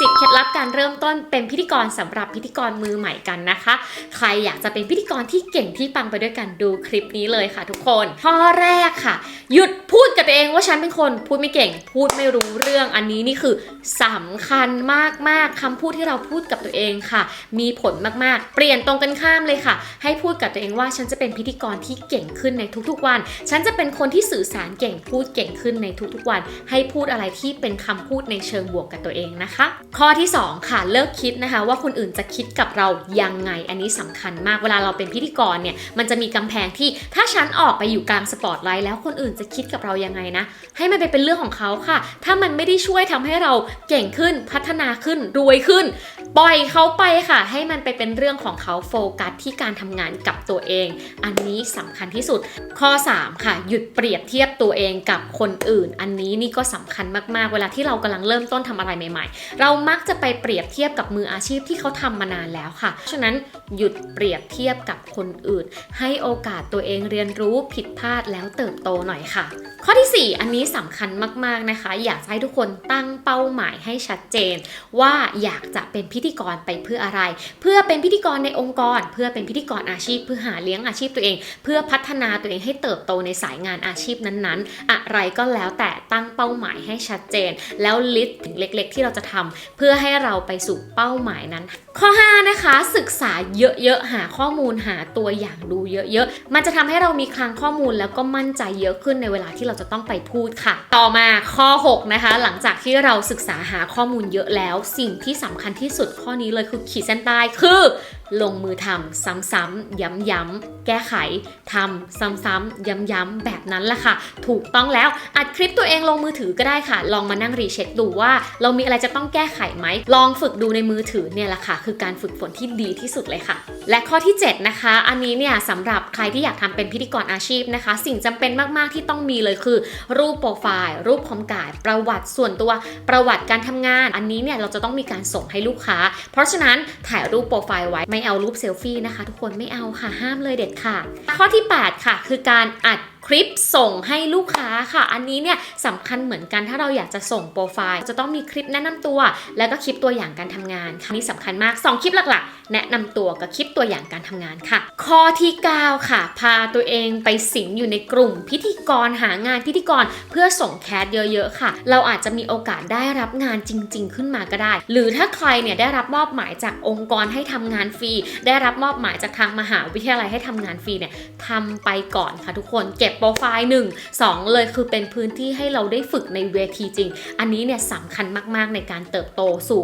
10 เคล็ดลับการเริ่มต้นเป็นพิธีกรสำหรับพิธีกรมือใหม่กันนะคะ ใครอยากจะเป็นพิธีกรที่เก่งที่ปังไปด้วยกันดูคลิปนี้เลยค่ะ ทุกคนข้อแรกค่ะ หยุดพูดกับตัวเองว่าฉันเป็นคนพูดไม่เก่ง พูดไม่รู้เรื่องอันนี้นี่คือสำคัญมากๆคำพูดที่เราพูดกับตัวเองค่ะ มีผลมากๆ เปลี่ยนตรงกันข้ามเลยค่ะ ให้พูดกับตัวเองว่าฉันจะเป็นพิธีกรที่เก่งขึ้นในทุกๆวัน ฉันจะเป็นคนที่สื่อสารเก่งพูดเก่งขึ้นในทุกๆวัน ให้พูดอะไรที่เป็นคำพูดในเชิงบวกกับตัวเองนะคะข้อที่สองค่ะเลิกคิดนะคะว่าคนอื่นจะคิดกับเรายังไงอันนี้สำคัญมากเวลาเราเป็นพิธีกรเนี่ยมันจะมีกำแพงที่ถ้าฉันออกไปอยู่กลางสปอตไลท์แล้วคนอื่นจะคิดกับเรายังไงนะ ให้มันไปเป็นเรื่องของเขาค่ะ ถ้ามันไม่ได้ช่วยทำให้เราเก่งขึ้นพัฒนาขึ้นรวยขึ้น ปล่อยเขาไปค่ะ ให้มันไปเป็นเรื่องของเขาโฟกัสที่การทำงานกับตัวเอง อันนี้สำคัญที่สุด ข้อ 3 ค่ะ หยุดเปรียบเทียบตัวเองกับคนอื่น อันนี้นี่ก็สำคัญมากๆ เวลาที่เรากำลังเริ่มต้นทำอะไรใหม่ ๆ เรามักจะไปเปรียบเทียบกับมืออาชีพที่เขาทำมานานแล้วค่ะ ฉะนั้นหยุดเปรียบเทียบกับคนอื่น ให้โอกาสตัวเองเรียนรู้ผิดพลาดแล้วเติบโตหน่อยค่ะ ข้อทีสี่4 อันนี้สำคัญมากๆนะคะ อยากให้ทุกคนตั้งเป้าหมายให้ชัดเจน ว่าอยากจะเป็นพิธีกรไปเพื่ออะไร เพื่อเป็นพิธีกรในองค์กร เพื่อเป็นพิธีกรอาชีพ เพื่อหาเลี้ยงอาชีพตัวเอง เพื่อพัฒนาตัวเองให้เติบโตในสายงานอาชีพนั้นๆ อะไรก็แล้วแต่ตั้งเป้าหมายให้ชัดเจน แล้วลิสต์ถึงเล็ก ๆ ที่เราจะทำเพื่อให้เราไปสู่เป้าหมายนั้น ข้อ 5 นะคะ ศึกษาเยอะๆหาข้อมูลหาตัวอย่างดูเยอะๆ มันจะทำให้เรามีคลังข้อมูลแล้วก็มั่นใจเยอะขึ้นในเวลาที่เราจะต้องไปพูดค่ะ ต่อมาข้อ 6 นะคะ หลังจากที่เราศึกษาหาข้อมูลเยอะแล้ว สิ่งที่สำคัญที่สุดข้อนี้เลยคือขีดเส้นใต้คือ ลงมือทำซ้ำๆย้ำๆแก้ไขทำซ้ำๆย้ำๆแบบนั้นแหละค่ะ ถูกต้องแล้วอัดคลิปตัวเองลงมือถือก็ได้ค่ะ ลองมานั่งรีเช็คดูว่า เรามีอะไรจะต้องแก้ไขไหม ลองฝึกดูในมือถือเนี่ยแหละค่ะ คือการฝึกฝนที่ดีที่สุดเลยค่ะ และข้อที่ 7 นะคะ อันนี้เนี่ยสำหรับใครที่อยากทำเป็นพิธีกรอาชีพนะคะ สิ่งจำเป็นมากๆที่ต้องมีเลยคือ รูปโปรไฟล์ รูปคอมกายประวัติส่วนตัวประวัติการทำงาน อันนี้เนี่ยเราจะต้องมีการส่งให้ลูกค้า เพราะฉะนั้นถ่ายรูปโปรไฟล์ไว้ไม่เอารูปเซลฟี่นะคะ ทุกคนไม่เอาค่ะห้ามเลยเด็ดค่ะข้อที่ 8 ค่ะ คือการอัด ลิปส่งให้ลูกค้าค่ะ อันนี้เนี่ยสำคัญเหมือนกันถ้าเราอยากจะส่งโปรไฟล์ จะต้องมีคลิปแนะนำตัว แล้วก็คลิปตัวอย่างการทำงานค่ะนี่สำคัญมาก 2 คลิปหลักๆ แนะนำตัวกับคลิปตัวอย่างการทำงานค่ะ ข้อที่ 9 ค่ะ พาตัวเองไปสิงอยู่ในกลุ่ม พิธีกรหางานพิธีกรเพื่อส่งแคสเยอะๆค่ะ เราอาจจะมีโอกาสได้รับงานจริง ๆ ขึ้นมาก็ได้ หรือถ้าใครเนี่ยได้รับมอบหมายจากองค์กรให้ทำงานฟรีได้รับมอบหมายจากทางมหาวิทยาลัยให้ทำงานฟรีเนี่ยทำไปก่อนค่ะทุกคนเก็บโปรไฟล์หนึ่งสองเลยคือเป็นพื้นที่ให้เราได้ฝึกในเวทีจริง อันนี้เนี่ยสำคัญมากๆในการเติบโตสู่